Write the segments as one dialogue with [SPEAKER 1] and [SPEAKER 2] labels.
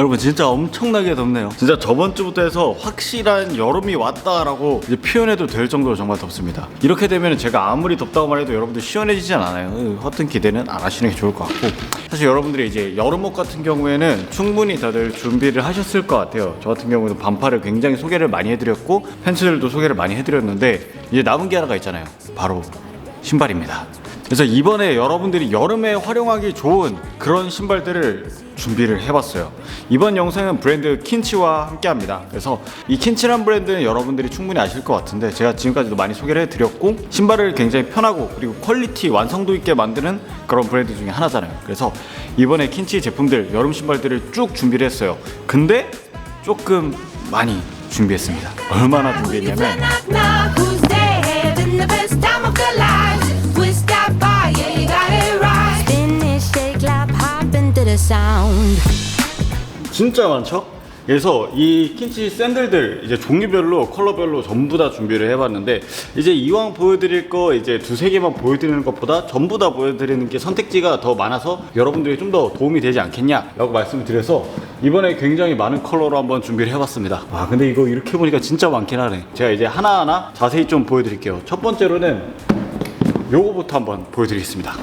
[SPEAKER 1] 여러분 진짜 엄청나게 덥네요. 진짜 저번 주부터 해서 확실한 여름이 왔다라고 이제 표현해도 될 정도로 정말 덥습니다. 이렇게 되면 제가 아무리 덥다고 말해도 여러분들 시원해지진 않아요. 그 허튼 기대는 안 하시는 게 좋을 것 같고 사실 여러분들이 이제 여름옷 같은 경우에는 충분히 다들 준비를 하셨을 것 같아요. 저 같은 경우는 반팔을 굉장히 소개를 많이 해드렸고 팬츠들도 소개를 많이 해드렸는데 이제 남은 게 하나가 있잖아요. 바로 신발입니다. 그래서 이번에 여러분들이 여름에 활용하기 좋은 그런 신발들을 준비를 해봤어요. 이번 영상은 브랜드 킨치와 함께합니다. 그래서 이 킨치란 브랜드는 여러분들이 충분히 아실 것 같은데 제가 지금까지도 많이 소개를 해드렸고 신발을 굉장히 편하고 그리고 퀄리티 완성도 있게 만드는 그런 브랜드 중에 하나잖아요. 그래서 이번에 킨치 제품들 여름 신발들을 쭉 준비를 했어요. 근데 조금 많이 준비했습니다. 얼마나 준비했냐면
[SPEAKER 2] the sound.
[SPEAKER 1] 진짜 많죠? 그래서 이 킨치 샌들들 이제 종류별로 컬러별로 전부 다 준비를 해봤는데 이제 이왕 보여드릴 거 이제 두세 개만 보여드리는 것보다 전부 다 보여드리는 게 선택지가 더 많아서 여러분들이 좀 더 도움이 되지 않겠냐라고 말씀을 드려서 이번에 굉장히 많은 컬러로 한번 준비를 해봤습니다. 와 근데 이거 이렇게 보니까 진짜 많긴 하네. 제가 이제 하나하나 자세히 좀 보여드릴게요. 첫 번째로는 요거부터 한번 보여드리겠습니다.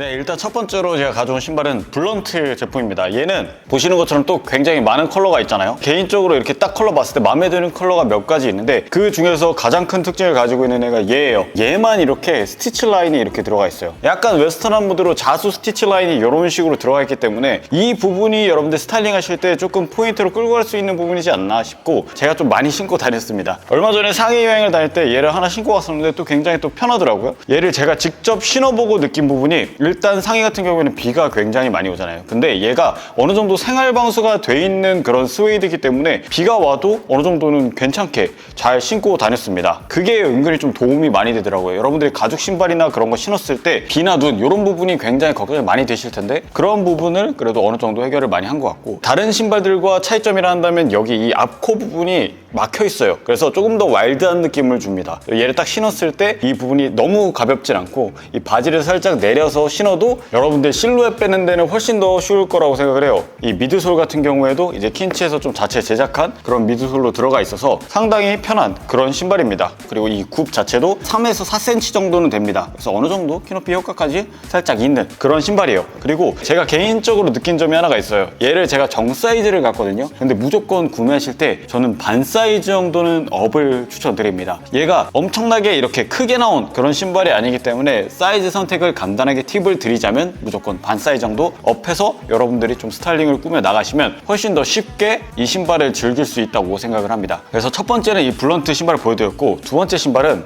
[SPEAKER 1] 네, 일단 첫 번째로 제가 가져온 신발은 블런트 제품입니다. 얘는 보시는 것처럼 또 굉장히 많은 컬러가 있잖아요. 개인적으로 이렇게 딱 컬러 봤을 때 마음에 드는 컬러가 몇 가지 있는데 그 중에서 가장 큰 특징을 가지고 있는 애가 얘예요. 얘만 이렇게 스티치 라인이 이렇게 들어가 있어요. 약간 웨스턴한 무드로 자수 스티치 라인이 이런 식으로 들어가 있기 때문에 이 부분이 여러분들 스타일링 하실 때 조금 포인트로 끌고 갈 수 있는 부분이지 않나 싶고 제가 좀 많이 신고 다녔습니다. 얼마 전에 상해 여행을 다닐 때 얘를 하나 신고 갔었는데 또 굉장히 또 편하더라고요. 얘를 제가 직접 신어보고 느낀 부분이 일단 상의 같은 경우에는 비가 굉장히 많이 오잖아요. 근데 얘가 어느 정도 생활 방수가 돼 있는 그런 스웨이드이기 때문에 비가 와도 어느 정도는 괜찮게 잘 신고 다녔습니다. 그게 은근히 좀 도움이 많이 되더라고요. 여러분들이 가죽 신발이나 그런 거 신었을 때 비나 눈 이런 부분이 굉장히 걱정이 많이 되실 텐데 그런 부분을 그래도 어느 정도 해결을 많이 한 것 같고 다른 신발들과 차이점이라 한다면 여기 이 앞코 부분이 막혀 있어요. 그래서 조금 더 와일드한 느낌을 줍니다. 얘를 딱 신었을 때 이 부분이 너무 가볍진 않고 이 바지를 살짝 내려서 신어도 여러분들 실루엣 빼는 데는 훨씬 더 쉬울 거라고 생각을 해요. 이 미드솔 같은 경우에도 이제 킨치에서 좀 자체 제작한 그런 미드솔로 들어가 있어서 상당히 편한 그런 신발입니다. 그리고 이 굽 자체도 3에서 4cm 정도는 됩니다. 그래서 어느 정도 키높이 효과까지 살짝 있는 그런 신발이에요. 그리고 제가 개인적으로 느낀 점이 하나가 있어요. 얘를 제가 정 사이즈를 갖거든요. 근데 무조건 구매하실 때 저는 반 사이즈 정도는 업을 추천드립니다. 얘가 엄청나게 이렇게 크게 나온 그런 신발이 아니기 때문에 사이즈 선택을 간단하게 팁을 드리자면 무조건 반 사이즈 정도 업해서 여러분들이 좀 스타일링을 꾸며 나가시면 훨씬 더 쉽게 이 신발을 즐길 수 있다고 생각을 합니다. 그래서 첫 번째는 이 블런트 신발을 보여드렸고 두 번째 신발은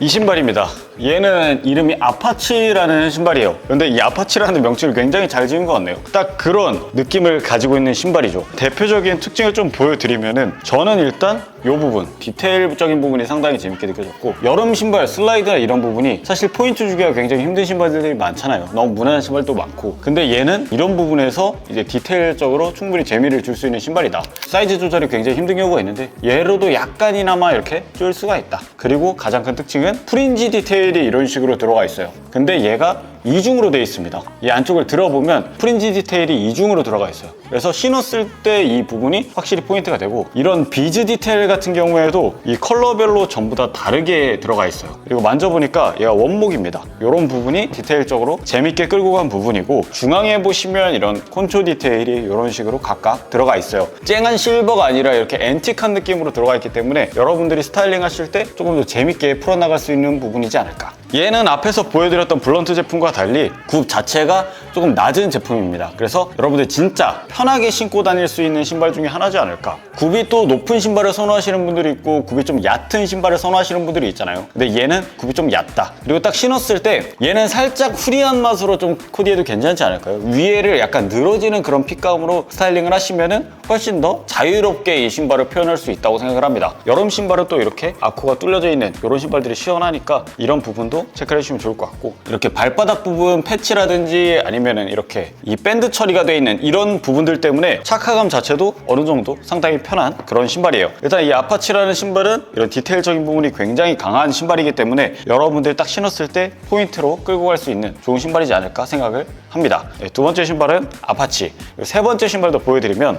[SPEAKER 1] 이 신발입니다. 얘는 이름이 아파치라는 신발이에요. 근데 이 아파치라는 명칭을 굉장히 잘 지은 것 같네요. 딱 그런 느낌을 가지고 있는 신발이죠. 대표적인 특징을 좀 보여드리면은 저는 일단 이 부분, 디테일적인 부분이 상당히 재밌게 느껴졌고 여름 신발, 슬라이드나 이런 부분이 사실 포인트 주기가 굉장히 힘든 신발들이 많잖아요. 너무 무난한 신발도 많고 근데 얘는 이런 부분에서 이제 디테일적으로 충분히 재미를 줄 수 있는 신발이다. 사이즈 조절이 굉장히 힘든 경우가 있는데 얘로도 약간이나마 이렇게 줄 수가 있다. 그리고 가장 큰 특징은 프린지 디테일 이 이런 식으로 들어가 있어요. 근데 얘가 이중으로 되어 있습니다. 이 안쪽을 들어보면 프린지 디테일이 이중으로 들어가 있어요. 그래서 신었을 때 이 부분이 확실히 포인트가 되고 이런 비즈 디테일 같은 경우에도 이 컬러별로 전부 다 다르게 들어가 있어요. 그리고 만져보니까 얘가 원목입니다. 이런 부분이 디테일적으로 재밌게 끌고 간 부분이고 중앙에 보시면 이런 콘초 디테일이 이런 식으로 각각 들어가 있어요. 쨍한 실버가 아니라 이렇게 앤틱한 느낌으로 들어가 있기 때문에 여러분들이 스타일링 하실 때 조금 더 재밌게 풀어나갈 수 있는 부분이지 않을까. 얘는 앞에서 보여드렸던 블런트 제품과 달리 굽 자체가 조금 낮은 제품입니다. 그래서 여러분들 진짜 편하게 신고 다닐 수 있는 신발 중에 하나지 않을까. 굽이 또 높은 신발을 선호하시는 분들이 있고 굽이 좀 얕은 신발을 선호하시는 분들이 있잖아요. 근데 얘는 굽이 좀 얕다. 그리고 딱 신었을 때 얘는 살짝 후리한 맛으로 좀 코디해도 괜찮지 않을까요? 위에를 약간 늘어지는 그런 핏감으로 스타일링을 하시면은 훨씬 더 자유롭게 이 신발을 표현할 수 있다고 생각을 합니다. 여름 신발은 또 이렇게 아코가 뚫려져 있는 이런 신발들이 시원하니까 이런 부분도 체크를 해주시면 좋을 것 같고 이렇게 발바닥 부분 패치라든지 아니면은 이렇게 이 밴드 처리가 되어 있는 이런 부분들 때문에 착화감 자체도 어느 정도 상당히 편한 그런 신발이에요. 일단 이 아파치라는 신발은 이런 디테일적인 부분이 굉장히 강한 신발이기 때문에 여러분들 딱 신었을 때 포인트로 끌고 갈 수 있는 좋은 신발이지 않을까 생각을 합니다. 네, 두 번째 신발은 아파치. 세 번째 신발도 보여드리면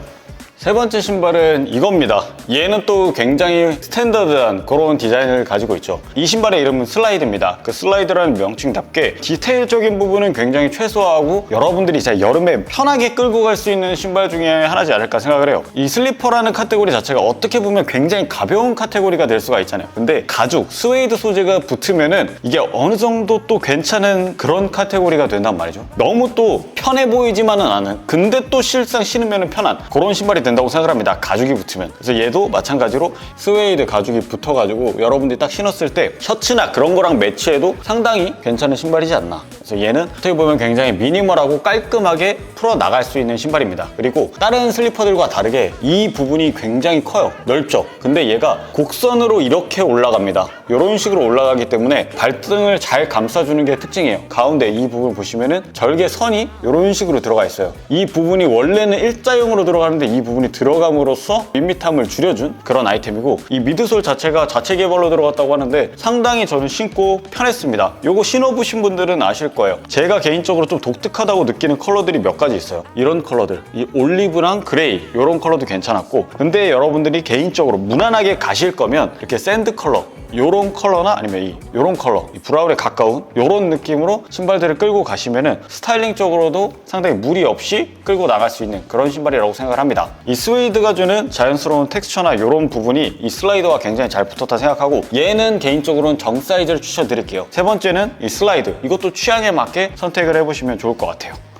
[SPEAKER 1] 세 번째 신발은 이겁니다. 얘는 또 굉장히 스탠다드한 그런 디자인을 가지고 있죠. 이 신발의 이름은 슬라이드입니다. 그 슬라이드라는 명칭답게 디테일적인 부분은 굉장히 최소화하고 여러분들이 진짜 여름에 편하게 끌고 갈 수 있는 신발 중에 하나지 않을까 생각을 해요. 이 슬리퍼라는 카테고리 자체가 어떻게 보면 굉장히 가벼운 카테고리가 될 수가 있잖아요. 근데 가죽, 스웨이드 소재가 붙으면은 이게 어느 정도 또 괜찮은 그런 카테고리가 된단 말이죠. 너무 또 편해 보이지만은 않은 근데 또 실상 신으면 편한 그런 신발이 된다 고 생각을 합니다. 가죽이 붙으면. 그래서 얘도 마찬가지로 스웨이드 가죽이 붙어가지고 여러분들이 딱 신었을 때 셔츠나 그런 거랑 매치해도 상당히 괜찮은 신발이지 않나. 그래서 얘는 어떻게 보면 굉장히 미니멀하고 깔끔하게 풀어 나갈 수 있는 신발입니다. 그리고 다른 슬리퍼들과 다르게 이 부분이 굉장히 커요. 넓죠. 근데 얘가 곡선으로 이렇게 올라갑니다. 이런 식으로 올라가기 때문에 발등을 잘 감싸주는 게 특징이에요. 가운데 이 부분 보시면은 절개 선이 이런 식으로 들어가 있어요. 이 부분이 원래는 일자형으로 들어가는데 이 부분이 들어감으로써 밋밋함을 줄여준 그런 아이템이고 이 미드솔 자체가 자체 개발로 들어갔다고 하는데 상당히 저는 신고 편했습니다. 요거 신어보신 분들은 아실 거예요. 제가 개인적으로 좀 독특하다고 느끼는 컬러들이 몇 가지 있어요. 이런 컬러들, 이 올리브랑 그레이 이런 컬러도 괜찮았고. 근데 여러분들이 개인적으로 무난하게 가실 거면 이렇게 샌드 컬러 요런 컬러나 아니면 이 요런 컬러 이 브라운에 가까운 요런 느낌으로 신발들을 끌고 가시면은 스타일링적으로도 상당히 무리 없이 끌고 나갈 수 있는 그런 신발이라고 생각을 합니다. 이 스웨이드가 주는 자연스러운 텍스처나 요런 부분이 이 슬라이더와 굉장히 잘 붙었다 생각하고 얘는 개인적으로는 정 사이즈를 추천드릴게요. 세 번째는 이 슬라이드. 이것도 취향에 맞게 선택을 해보시면 좋을 것 같아요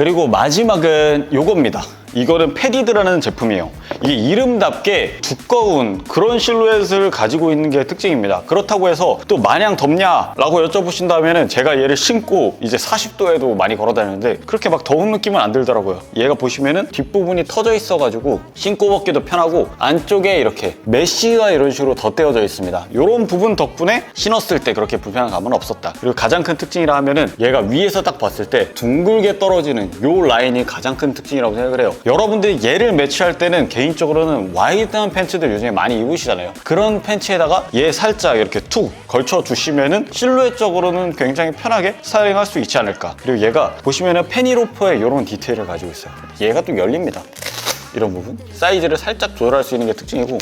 [SPEAKER 1] 그리고 마지막은 요겁니다. 이거는 패디드라는 제품이에요. 이게 이름답게 두꺼운 그런 실루엣을 가지고 있는 게 특징입니다. 그렇다고 해서 또 마냥 덥냐라고 여쭤보신다면 제가 얘를 신고 이제 40도에도 많이 걸어 다니는데 그렇게 막 더운 느낌은 안 들더라고요. 얘가 보시면은 뒷부분이 터져 있어가지고 신고 벗기도 편하고 안쪽에 이렇게 메쉬가 이런 식으로 덧대어져 있습니다. 이런 부분 덕분에 신었을 때 그렇게 불편한 감은 없었다. 그리고 가장 큰 특징이라 하면은 얘가 위에서 딱 봤을 때 둥글게 떨어지는 요 라인이 가장 큰 특징이라고 생각을 해요. 여러분들이 얘를 매치할 때는 개인적으로는 와이드한 팬츠들 요즘에 많이 입으시잖아요. 그런 팬츠에다가 얘 살짝 이렇게 툭 걸쳐 주시면은 실루엣적으로는 굉장히 편하게 스타일링할 수 있지 않을까. 그리고 얘가 보시면은 페니로퍼의 이런 디테일을 가지고 있어요. 얘가 또 열립니다. 이런 부분 사이즈를 살짝 조절할 수 있는 게 특징이고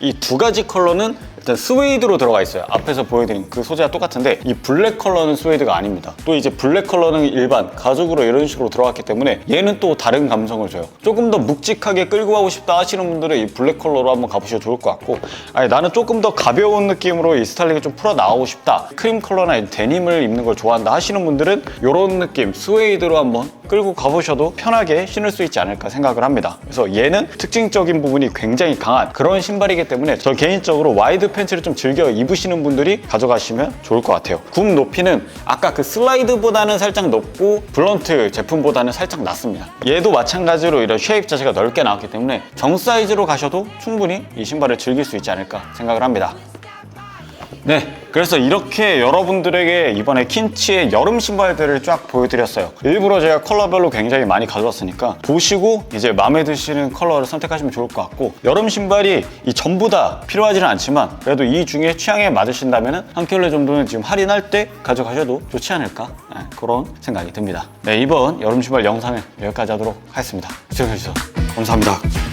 [SPEAKER 1] 이 두 가지 컬러는 일단 스웨이드로 들어가 있어요. 앞에서 보여드린 그 소재가 똑같은데 이 블랙 컬러는 스웨이드가 아닙니다. 또 이제 블랙 컬러는 일반 가죽으로 이런 식으로 들어갔기 때문에 얘는 또 다른 감성을 줘요. 조금 더 묵직하게 끌고 가고 싶다 하시는 분들은 이 블랙 컬러로 한번 가보셔도 좋을 것 같고 아니 나는 조금 더 가벼운 느낌으로 이 스타일링을 좀 풀어 나가고 싶다 크림 컬러나 이 데님을 입는 걸 좋아한다 하시는 분들은 이런 느낌 스웨이드로 한번 끌고 가보셔도 편하게 신을 수 있지 않을까 생각을 합니다. 그래서 얘는 특징적인 부분이 굉장히 강한 그런 신발이기 때문에 저 개인적으로 와이드 팬츠를 좀 즐겨 입으시는 분들이 가져가시면 좋을 것 같아요. 굽 높이는 아까 그 슬라이드보다는 살짝 높고 블런트 제품보다는 살짝 낮습니다. 얘도 마찬가지로 이런 쉐입 자체가 넓게 나왔기 때문에 정 사이즈로 가셔도 충분히 이 신발을 즐길 수 있지 않을까 생각을 합니다. 네, 그래서 이렇게 여러분들에게 이번에 킨치의 여름 신발들을 쫙 보여드렸어요. 일부러 제가 컬러별로 굉장히 많이 가져왔으니까 보시고 이제 마음에 드시는 컬러를 선택하시면 좋을 것 같고 여름 신발이 이 전부 다 필요하지는 않지만 그래도 이 중에 취향에 맞으신다면 한 켤레 정도는 지금 할인할 때 가져가셔도 좋지 않을까 네, 그런 생각이 듭니다. 네, 이번 여름 신발 영상은 여기까지 하도록 하겠습니다. 시청해주셔서 감사합니다.